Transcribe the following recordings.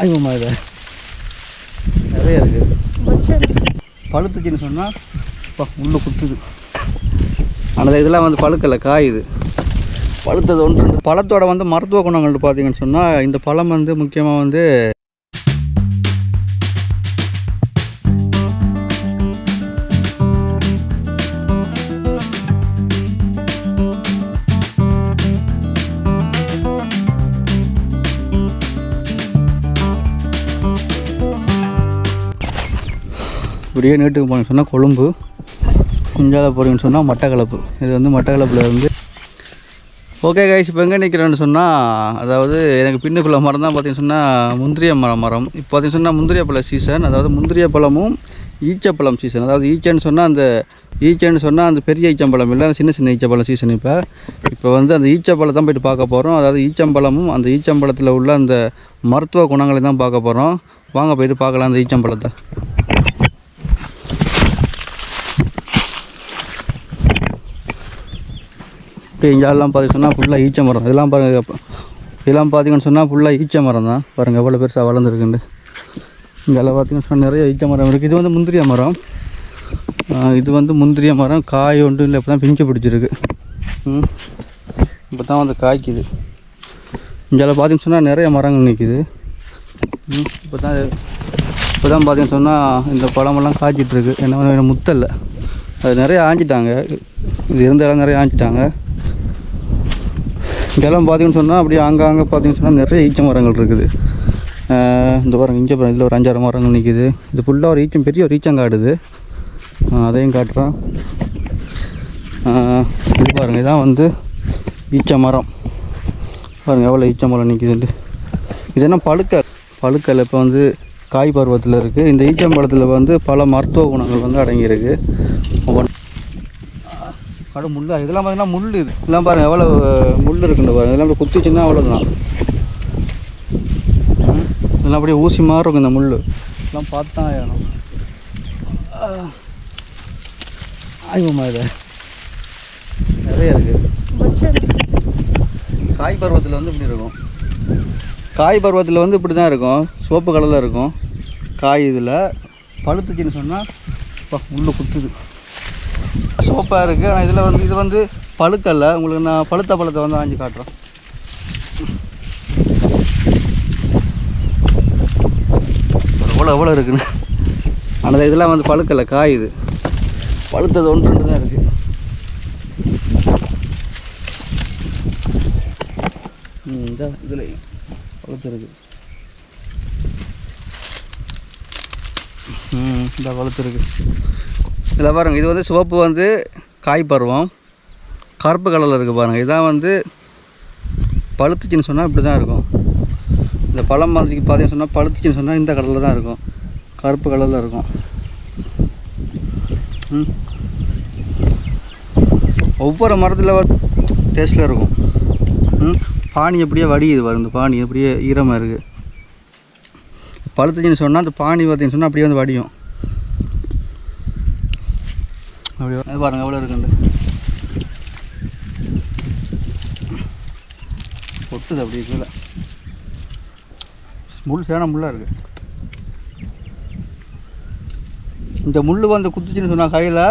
ஆய்வமா இது நிறைய இருக்குது பழுத்துச்சின்னு சொன்னால் இப்போ உள்ளே குத்துது. ஆனால் இதெல்லாம் வந்து பழுக்கலை காயுது. பழுத்தது ஒன்று பழத்தோட வந்து மருத்துவ குணங்கள் பார்த்தீங்கன்னு சொன்னால் இந்த பழம் வந்து முக்கியமாக வந்து அப்படியே நேட்டுக்கு போனீங்கன்னு சொன்னால் கொழும்பு குஞ்சால போகிறீங்கன்னு சொன்னால் மட்டக்களப்பு. இது வந்து மட்டக்களப்பில் இருந்து ஓகே கைஸ் இப்போ எங்கே நிற்கிறேன்னு சொன்னால் அதாவது எனக்கு பின்னுக்குள்ள மரம் தான் பார்த்தீங்கன்னு சொன்னால் முந்திரிய மரம் மரம். இப்போ பார்த்தீங்கன்னு சொன்னால் முந்திரிய பழ சீசன் அதாவது முந்திரிய பழமும் ஈச்சப்பழம் சீசன் அதாவது ஈச்சன்னு சொன்னால் அந்த ஈச்சன்னு சொன்னால் அந்த பெரிய ஈச்சம்பழம் இல்லை சின்ன சின்ன ஈச்சப்பழம் சீசன் இப்போ. இப்போ வந்து அந்த ஈச்சப்பழம் தான் போய்ட்டு பார்க்க போகிறோம் அதாவது ஈச்சம்பழமும் அந்த ஈச்சம்பழத்தில் உள்ள அந்த மருத்துவ குணங்களை தான் பார்க்க போகிறோம் வாங்க போயிட்டு பார்க்கலாம் அந்த ஈச்சம்பழத்தை. இப்போ இங்கெல்லாம் பார்த்து சொன்னால் ஃபுல்லாக ஈச்ச மரம். இதெல்லாம் பாருங்கள் இதெல்லாம் பார்த்தீங்கன்னு சொன்னால் ஃபுல்லாக ஈச்ச மரம் தான். பாருங்கள் எவ்வளோ பெருசாக வளர்ந்துருக்குண்டு இங்கெல்லாம் பார்த்தீங்கன்னு சொன்னால் நிறைய ஈச்ச மரம் இருக்குது இது வந்து முந்திரிய மரம். இது வந்து முந்திரிய மரம். காய் ஒன்றும் இல்லை. இப்போ தான் பிஞ்சு பிடிச்சிருக்கு. இப்போ தான் வந்து காய்க்குது. இங்கெல்லாம் பார்த்தீங்கன்னு சொன்னால் நிறைய மரங்கள் நிற்கிது ம். இப்போ தான் இப்போ தான் பார்த்தீங்கன்னு சொன்னால் இந்த பழமெல்லாம் காய்ச்சிட்ருக்கு என்ன முத்தல்ல. அது நிறைய ஆஞ்சிட்டாங்க. இது இருந்த இடம் நிறைய ஆஞ்சிட்டாங்க. இதெல்லாம் பார்த்தீங்கன்னு சொன்னால் அப்படியே ஆங்காங்கே பார்த்தீங்கன்னு சொன்னால் நிறைய ஈச்ச மரங்கள் இருக்குது. இந்த பாருங்கள் இங்கே பாருங்க இதில் ஒரு அஞ்சாறு மரங்கள் நிற்கிது இது ஃபுல்லாக ஒரு ஈச்சம் பெரிய ஒரு ஈச்சம் காடுது. அதையும் காட்டுறான். இது பாருங்க இதான் வந்து ஈச்ச மரம். பாருங்கள் எவ்வளோ ஈச்ச மரம் நிற்கிதுன்ட்டு இது என்ன பழுக்கல்? பழுக்கல் இப்போ வந்து காய் பருவத்தில் இருக்குது இந்த ஈச்சம்பழத்தில் வந்து பல மருத்துவ குணங்கள் வந்து அடங்கியிருக்கு. ஒவ்வொன்று கடு முள்ளா இதெல்லாம் பார்த்தீங்கன்னா முள் இது. இதெல்லாம் பாருங்கள் எவ்வளோ முள் இருக்குன்னு பாருங்கள் இதெல்லாம் அப்படியே குத்திச்சுன்னா அவ்வளோதான் இதெல்லாம் அப்படியே ஊசி மாதிரி இருக்கும் இந்த முள் இதெல்லாம் பார்த்து தான் ஆகணும். ஆய்வமா இது நிறைய இருக்குது காய் பருவத்தில் வந்து இப்படி இருக்கும். காய் பருவத்தில் வந்து இப்படி தான் இருக்கும். சிவப்பு கலரில் இருக்கும். காய் இதில் பழுத்துச்சின்னு சொன்னால் இப்போ முள்ளு குத்துது. சோப்பாக இருக்குது ஆனால் இதில் வந்து இது வந்து பழுக்கல்ல. உங்களுக்கு நான் பழுத்த பழத்தை வந்து ஆஞ்சு காட்டுறேன். எவ்வளோ எவ்வளோ இருக்குன்னு. ஆனால் இதெல்லாம் வந்து பழுக்கல்ல காய் இது பழுத்தது ஒன்று ரெண்டு தான் இருக்குது இந்த இதில் பழுத்துருக்கு ம் இந்த பழுத்துருக்கு இதில் பாருங்கள் இது வந்து சிவப்பு வந்து காய் பருவம். கருப்பு கலரில் இருக்குது பாருங்கள் இதான் வந்து பழுத்துச்சின்னு சொன்னால் இப்படி தான் இருக்கும். இந்த பழம் மாதிரி பார்த்தீங்கன்னு சொன்னால் பழுத்துச்சின்னு சொன்னால் இந்த கலரில் தான் இருக்கும். கருப்பு கலரில் இருக்கும். ஒவ்வொரு மரத்தில் டேஸ்ட்டில் இருக்கும். ம். பானி அப்படியே வடியுது வருது இந்த பானி அப்படியே ஈரமாக இருக்குது பழுத்துச்சின்னு சொன்னால் அந்த பானி பார்த்தீங்கன்னு சொன்னால் அப்படியே வந்து வடியும். அப்படியே அது பாருங்க எவ்வளோ இருக்குண்டு ஒட்டுது அப்படியே கீழே. முள் சேன முள்ளாக இருக்குது இந்த முள் வந்து குத்துச்சுன்னு சொன்னால் கையில்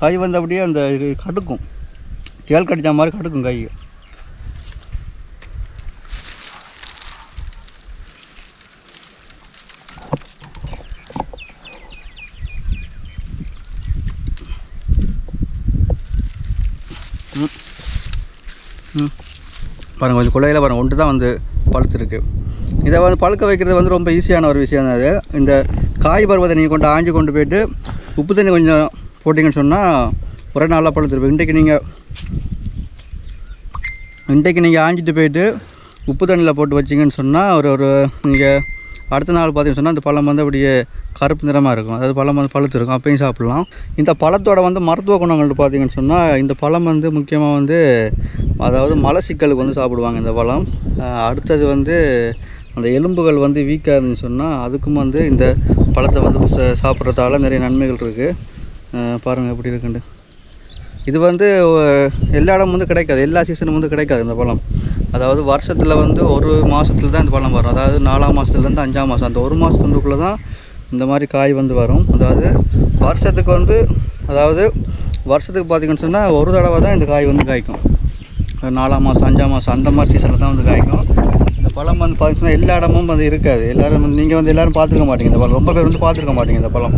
கை வந்து அப்படியே அந்த கடுக்கும். தேல் கடிச்ச மாதிரி கடுக்கும் கை பாருங்கள் கொஞ்சம் குள்ளையில் பாருங்கள் ஒன்று தான் வந்து பழுத்துருக்கு. இதை வந்து பழுக்க வைக்கிறது வந்து ரொம்ப ஈஸியான ஒரு விஷயம் தான் அது. இந்த காய் பருவத்தை நீங்கள் கொண்டு ஆஞ்சி கொண்டு போயிட்டு உப்பு தண்ணி கொஞ்சம் போட்டிங்கன்னு சொன்னால் ஒரே நாளாக பழுத்துருப்போம் இன்றைக்கு நீங்கள் இன்றைக்கு நீங்கள் ஆஞ்சிட்டு போயிட்டு உப்பு தண்ணியில் போட்டு வச்சிங்கன்னு சொன்னால் ஒரு ஒரு நீங்கள் அடுத்த நாள் பார்த்தீங்கன்னு சொன்னால் அந்த பழம் வந்து அப்படியே கருப்பு நிறமாக இருக்கும். அதாவது பழம் வந்து பழுத்து இருக்கும். அப்பையும் சாப்பிட்லாம். இந்த பழத்தோட வந்து மருத்துவ குணங்கள் பார்த்தீங்கன்னு சொன்னால் இந்த பழம் வந்து முக்கியமாக வந்து அதாவது மலச்சிக்கலுக்கு வந்து சாப்பிடுவாங்க இந்த பழம். அடுத்தது வந்து அந்த எலும்புகள் வந்து வீக்காக இருந்துன்னு சொன்னால் அதுக்கும் வந்து இந்த பழத்தை வந்து சாப்பிட்றதால நிறைய நன்மைகள் இருக்குது பாருங்கள் எப்படி இருக்குண்டு இது வந்து எல்லா இடமும் வந்து கிடைக்காது. எல்லா சீசனும் வந்து கிடைக்காது இந்த பழம். அதாவது வருஷத்தில் வந்து ஒரு மாதத்துல தான் இந்த பழம் வரும். அதாவது நாலாம் மாதத்துலேருந்து அஞ்சாம் மாதம் அந்த ஒரு மாதத்துக்குள்ளே தான் இந்த மாதிரி காய் வந்து வரும். அதாவது வருஷத்துக்கு வந்து அதாவது வருஷத்துக்கு பார்த்தீங்கன்னு சொன்னால் ஒரு தடவை தான் இந்த காய் வந்து காய்க்கும். நாலாம் மாதம் அஞ்சாம் மாதம் அந்த மாதிரி சீசனில் தான் வந்து காய்க்கும். பழம் வந்து பார்த்துச்சுன்னா எல்லா இடமும் வந்து இருக்காது. எல்லோரும் நீங்கள் வந்து எல்லோரும் பார்த்துருக்க மாட்டீங்க இந்த பழம். ரொம்ப பேர் வந்து பார்த்துருக்க மாட்டீங்க இந்த பழம்.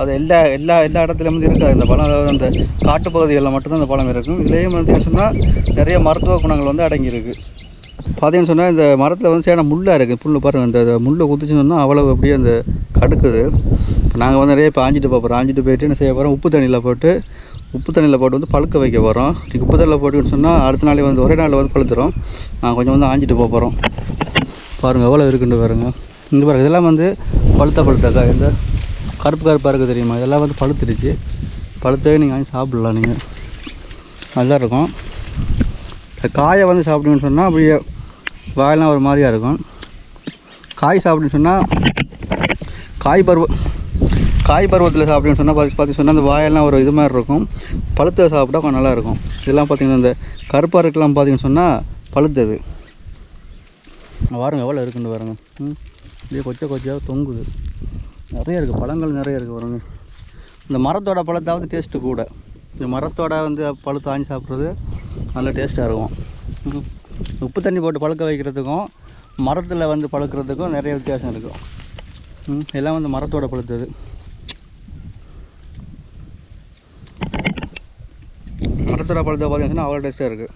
அது எல்லா எல்லா எல்லா இடத்துலையும் வந்து இருக்காது இந்த பழம். அதாவது அந்த காட்டுப்பகுதிகளில் மட்டும்தான் இந்த பழம் இருக்கும். இதுலேயும் வந்து சொன்னால் நிறைய மருத்துவ குணங்கள் வந்து அடங்கியிருக்கு. பார்த்தீங்கன்னு சொன்னால் இந்த மரத்தில் வந்து சேன முள்ளாக இருக்குது புல் பாருங்கள் இந்த முள்ளை குத்துச்சுன்னு சொன்னால் அவ்வளோ அப்படியே அந்த கடுக்குது. இப்போ நாங்கள் வந்து நிறைய இப்போ ஆஞ்சிட்டு போகிறோம் ஆஞ்சிட்டு போயிட்டு என்ன செய்ய போகிறோம் உப்பு தண்ணியில் போட்டு உப்பு தண்ணியில் போட்டு வந்து பழுக்க வைக்க போகிறோம். உப்பு தண்ணியில் போட்டுன்னு சொன்னால் அடுத்த நாளே வந்து ஒரே நாளில் வந்து பழுத்துரும். நான் கொஞ்சம் வந்து ஆஞ்சிட்டு போக போகிறோம் பாருங்கள் எவ்வளோ இருக்குன்னு பாருங்கள் இந்த பாருங்கள் இதெல்லாம் வந்து பழுத்த பழுத்தக்கா இந்த கருப்பு கருப்பாக இருக்குது தெரியுமா? இதெல்லாம் வந்து பழுத்துடுச்சு. பழுத்தவே நீங்கள் வாங்கி சாப்பிடலாம் நீங்கள் நல்லா இருக்கும். இந்த காயை வந்து சாப்பிடுங்கன்னு சொன்னால் அப்படியே வாயெல்லாம் ஒரு மாதிரியாக இருக்கும். காய் சாப்பிடுன்னு சொன்னால் காய் பருவ காய் பருவத்தில் சாப்பிட்டீங்கன்னு சொன்னால் பார்த்து பார்த்து சொன்னால் அந்த வாயெல்லாம் ஒரு இது மாதிரி இருக்கும். பழுத்த சாப்பிட்டா கொஞ்சம் நல்லாயிருக்கும் இதெல்லாம் பார்த்திங்கன்னா இந்த கருப்பாக இருக்கலாம் பார்த்தீங்கன்னு சொன்னால் பழுத்தது. வாருங்க எவ்வளோ இருக்குன்னு பாருங்க. ம் அப்படியே கொச்சை கொச்சையாக தொங்குது. நிறைய இருக்குது பழங்கள் நிறைய இருக்குது பாருங்க. இந்த மரத்தோட பழத்தாவது டேஸ்ட்டு கூட. இந்த மரத்தோட வந்து பழுத்து ஆஞ்சி சாப்பிட்றது நல்ல டேஸ்ட்டாக இருக்கும். உப்பு தண்ணி போட்டு பழுக்க வைக்கிறதுக்கும் மரத்தில் வந்து பழுக்கிறதுக்கும் நிறைய வித்தியாசம் இருக்கும் எல்லாம் வந்து மரத்தோட பழுத்தது. நடுத்தர பழுத்த பார்த்தீங்கன்னா அவ்வளோ டேஸ்ட்டாக இருக்குது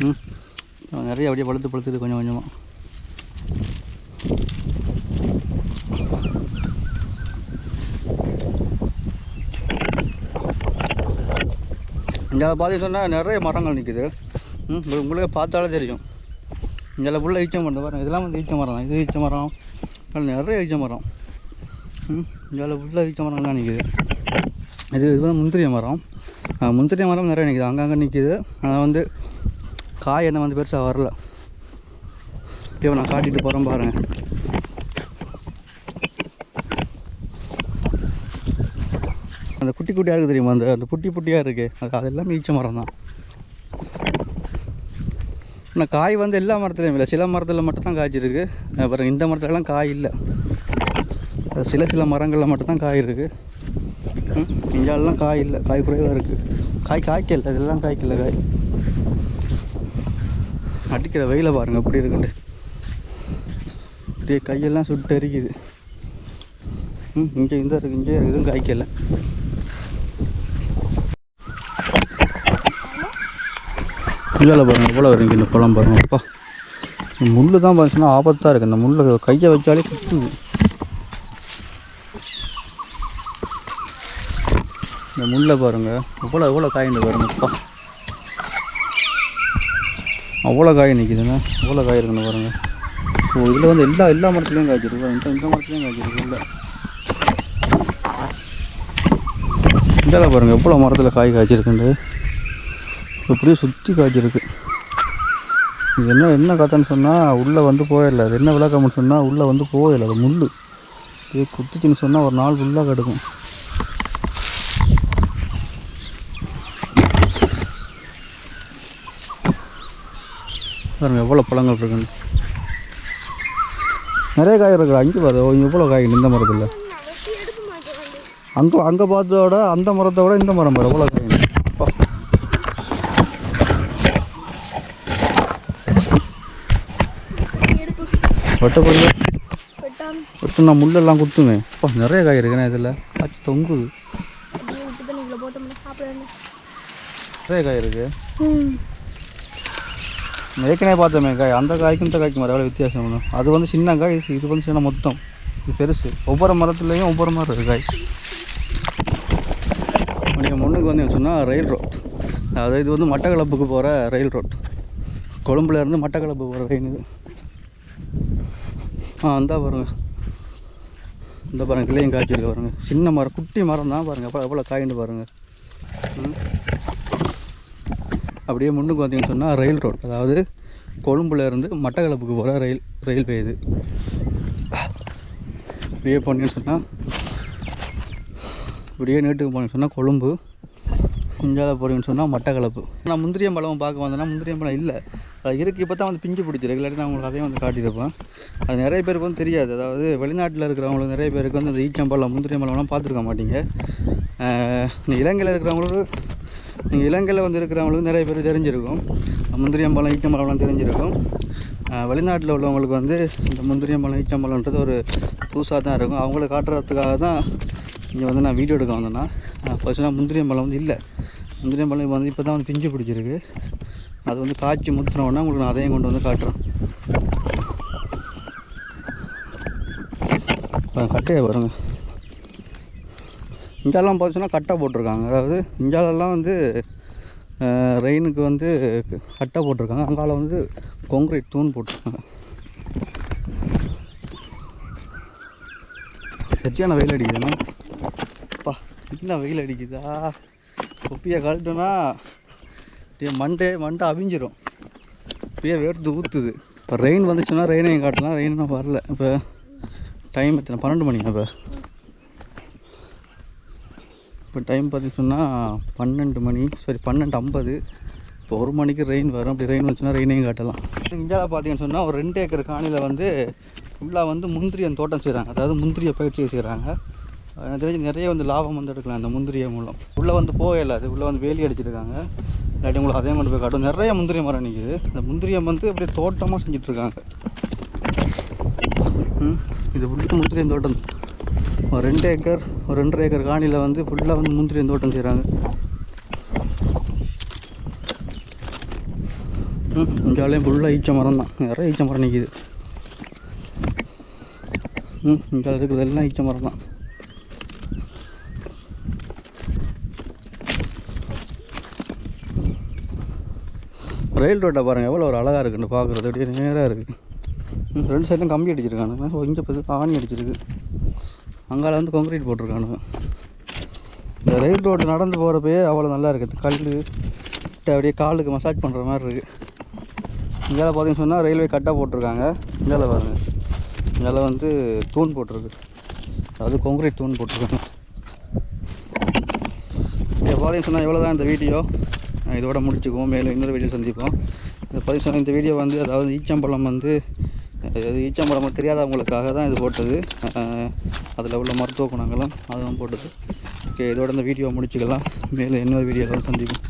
ம். நிறைய அப்படியே பழுத்து பழுத்துது கொஞ்சம் கொஞ்சமாக இங்கே பார்த்து சொன்னால் நிறைய மரங்கள் நிற்குது ம் உங்களுக்கு- பார்த்தாலே தெரியும். இங்கே ஃபுல்லாக ஈச்ச மரம் பாருங்கள் இதெல்லாம் வந்து ஈச்ச மரம் தான். இது ஈச்ச மரம். நிறைய ஈச்ச மரம். இதில் உள்ள ஃபுல்லாக ஈச்ச மரம்லாம் நிற்குது இது இது வந்து முந்திரிய மரம். முந்திரிய மரம் நிறைய நிற்குது அங்கங்கே நிற்குது ஆனால் வந்து காய் என்ன வந்து பெருசாக வரல. இப்போ நான் காட்டிட்டு போகிறேன் பாருங்கள் அந்த குட்டி குட்டியாக இருக்குது தெரியுமா? அந்த அந்த புட்டி புட்டியாக இருக்குது அது அது எல்லாமே ஈச்ச மரம் தான். ஆனால் காய் வந்து எல்லா மரத்துலையும் இல்லை. சில மரத்தில் மட்டும் தான் காய்ச்சிருக்கு அப்புறம் இந்த மரத்துலலாம் காய் இல்லை. சில சில மரங்களில் மட்டும்தான் காய் இருக்குது இஞ்சாலெலாம் காய் இல்லை. காய் குறைவாக இருக்குது காய் காய்க்கல. இதெல்லாம் காய்க்கல காய். அடிக்கிற வெயில பாருங்கள் அப்படி இருக்குண்டு அப்படியே கையெல்லாம் சுட்டு எரிக்குது ம்? இங்கே இந்த இருக்குது இங்கே எதுவும் காய்க்கல. இல்லை பாருங்கள் எவ்வளோ வருங்க இந்த பழம் பாருங்கள் அப்பா. முள் தான் பார்த்தீங்கன்னா ஆபத்தாக இருக்குது இந்த முள்ளை கையை வச்சாலே குத்துது. இந்த முள்ளை பாருங்க. எவ்வளோ எவ்வளோ காயின்னு பாருங்க. அவ்வளோ காய் நிற்கிதுங்க எவ்வளோ காய் இருக்குன்னு பாருங்க. ஓ இதில் வந்து எல்லா எல்லா மரத்துலேயும் காய்ச்சிருக்கு இந்த இந்த மரத்துலேயும் காய்ச்சிருக்கு இல்லை. இதில் பாருங்க எவ்வளோ மரத்தில் காய் காய்ச்சிருக்குண்டு. இப்படியே சுற்றி காய்ச்சிருக்கு. இது என்ன என்ன கதைன்னு சொன்னால் உள்ளே வந்து போயிடல. அது என்ன விளக்கம்னு சொன்னால் உள்ளே வந்து போயிடல அது முள் இது குத்திச்சின்னு சொன்னால் ஒரு நாள் ஃபுல்லாக கிடக்கும். பாருங்க எவ்வளோ பழங்கள் இருக்குன்னு. நிறைய காய் இருக்குது அங்கே பாரு எவ்வளோ காய் இந்த மரத்தில்? அங்கே அங்கே பார்த்ததோட அந்த மரத்தை விட இந்த மரம் பாரு எவ்வளோ காய் அப்பா. வெட்டப்பொருள் வெட்டாம வெட்டு நான் முள்ளெல்லாம் குத்துமே. அப்பா நிறைய காய் இருக்குண்ணே இதில். காய்ச்சி தொங்குது. நிறைய காய் இருக்குது ஏற்கனவே பார்த்தோமே காய். அந்த காய்க்கும் இந்த காய்க்கும் எவ்வளோ வித்தியாசம் ஒன்று அது வந்து சின்ன காய் இது இது வந்து சின்ன மொத்தம். இது பெருசு. ஒவ்வொரு மரத்துலேயும் ஒவ்வொரு மரம் இருக்குது காய். நீங்கள் முன்னுக்கு வந்து சொன்னால் ரயில் ரோட் அதாவது இது வந்து மட்டக்களப்புக்கு போகிற ரயில் ரோட் கொழும்புலேருந்து மட்டக்களப்பு போகிற ரயில் இது. ஆ அந்த பாருங்க. இந்த பாருங்க கிளையும் காய்ச்சிருக்கு பாருங்கள் சின்ன மரம் குட்டி மரம் தான் பாருங்கள் அப்போ எவ்வளோ காயின்னு பாருங்கள் ம். அப்படியே முன்னுக்கு பார்த்தீங்கன்னு சொன்னால் ரயில் ரோட் அதாவது கொழும்புல இருந்து மட்டக்களப்புக்கு போகிற ரயில் ரயில்வே இது. இப்படியே போனீங்கன்னு சொன்னால் இப்படியே நீட்டுக்கு போனீங்கன்னு சொன்னால் கொழும்பு குஞ்சால போகிறீங்கன்னு சொன்னால் மட்டக்களப்பு. நான் முந்திரியம்பழம் பார்க்க வந்தேன்னா முந்திரியம்பழம் இல்லை. அது இருக்குது இப்போ தான் வந்து பிஞ்சு பிடிச்சி இல்லாட்டி நான் உங்களுக்கு அதையும் வந்து காட்டியிருப்பேன் அது நிறைய பேருக்கு வந்து தெரியாது. அதாவது வெளிநாட்டில் இருக்கிறவங்களுக்கு நிறைய பேருக்கு வந்து அந்த ஈச்சம்பழம் முந்திரியம்பழம்லாம் பார்த்துருக்க மாட்டீங்க. இந்த இலங்கையில் இருக்கிறவங்களுக்கு நீங்கள் இலங்கையில் வந்து இருக்கிறவங்களுக்கு நிறைய பேர் தெரிஞ்சிருக்கும். முந்திரியம்பழம் ஈச்சம்பழம்லாம் தெரிஞ்சிருக்கும். வெளிநாட்டில் உள்ளவங்களுக்கு வந்து இந்த முந்திரியம்பழம் ஈச்சம்பழம்ன்றது ஒரு புதுசாக தான் இருக்கும். அவங்கள காட்டுறதுக்காக தான் இங்கே வந்து நான் வீடியோ எடுக்க வந்தேன்னா ஃபர்ஸ்ட்னா முந்திரியம்பழம் வந்து இல்லை. முந்திரியம்பழம் வந்து இப்போ தான் வந்து பிஞ்சு பிடிச்சிருக்கு. அது வந்து காய்ச்சி முத்துனோடனே உங்களுக்கு நான் அதையும் கொண்டு வந்து காட்டுறேன். கட்டையை பாருங்கள் இங்கெல்லாம் பார்த்தீங்கன்னா கட்டை போட்டிருக்காங்க. அதாவது இஞ்சாலெல்லாம் வந்து ரெயினுக்கு வந்து கட்டை போட்டிருக்காங்க. அங்கால வந்து கொங்கிரீட் தூண் போட்டிருக்காங்க. சரியான வெயில் அடிக்குதுண்ணா அப்பா என்ன வெயில் அடிக்குதா? தொப்பியை கழட்டுனா அப்படியே மண்டே மண்டை அவிஞ்சிரும். அப்படியே வேர்த்து ஊற்றுது இப்போ ரெயின் வந்துச்சுன்னா ரெயினையும் காட்டலாம். ரெயினும் வரல. இப்போ டைம் எத்தனை? பன்னெண்டு மணி இப்போ? இப்போ டைம் பார்த்தீங்கன்னா பன்னெண்டு மணி சாரி பன்னெண்டு ஐம்பது. இப்போ ஒரு மணிக்கு ரெயின் வரும். அப்படி ரெயின் வந்துச்சுன்னா ரெயினையும் காட்டலாம். இந்தியாவில் பார்த்தீங்கன்னு சொன்னால் ஒரு ரெண்டு ஏக்கர் காணியில் வந்து ஃபுல்லாக வந்து முந்திரியன் தோட்டம் செய்கிறாங்க அதாவது முந்திரிய பயிற்சி செய்கிறாங்க எனக்கு தெரிஞ்சு நிறைய வந்து லாபம் வந்து எடுக்கலாம் இந்த முந்திரியை மூலம். உள்ளே வந்து போகல அது. உள்ளே வந்து வேலி அடிச்சிருக்காங்க. இல்லாட்டி உங்களுக்கு அதே மாதிரி போய் காட்டும். நிறைய முந்திரி மரம் நிற்குது இந்த முந்திரியம் வந்து அப்படியே தோட்டமாக செஞ்சிட்ருக்காங்க இது ஃபுல்லாக முந்திரியன் தோட்டம். ஒரு ரெண்டு ஏக்கர் ஒரு ரெண்டரை ஏக்கர் காணியில் வந்து ஃபுல்லாக வந்து முந்திரி தோட்டம் செய்கிறாங்க ம் இங்காலையும் ஃபுல்லாக ஈச்ச மரம் தான். நிறைய ஈச்ச மரம் நிற்கிது ம் இங்கே இருக்கிறது எல்லாம் ஈச்ச மரம் தான். ரயில் ரோட்டை பாருங்கள் எவ்வளோ ஒரு அழகாக இருக்குன்னு பார்க்குறது அப்படியே நேராக இருக்குது ரெண்டு சைடும் கம்பி அடிச்சிருக்கானுங்க இங்கே பார்த்து ஆணி அடிச்சிருக்கு. அங்கால வந்து கான்க்ரீட் போட்டிருக்கானுங்க இந்த ரயில் ரோடு நடந்து போகிறப்பயே அவ்வளோ நல்லா இருக்குது. கல் அப்படியே காலுக்கு மசாஜ் பண்ணுற மாதிரி இருக்குது இங்கே பார்த்தீங்கன்னு சொன்னால் ரயில்வே கட்டாக போட்டிருக்காங்க. இங்கே பாருங்கள் இங்கே வந்து தூண் போட்டிருக்கு. அது கான்க்ரீட் தூண் போட்டிருக்காங்க ஓகே பார்த்தீங்கன்னு சொன்னால் எவ்வளோ தான் இந்த வீடியோ இதோட முடிச்சுக்குவோம். மேலும் இன்னொரு வீடியோ சந்திப்போம். இந்த பதிவு சொன்ன இந்த வீடியோ வந்து அதாவது ஈச்சம்பழம் வந்து அதாவது ஈச்சம்பழம் தெரியாதவங்களுக்காக தான் இது போட்டது. அதில் உள்ள மருத்துவ குணங்களும் அதுவும் போட்டது. ஓகே இதோட இந்த வீடியோ முடிச்சுக்கலாம். மேலே இன்னொரு வீடியோவில் சந்திப்போம்.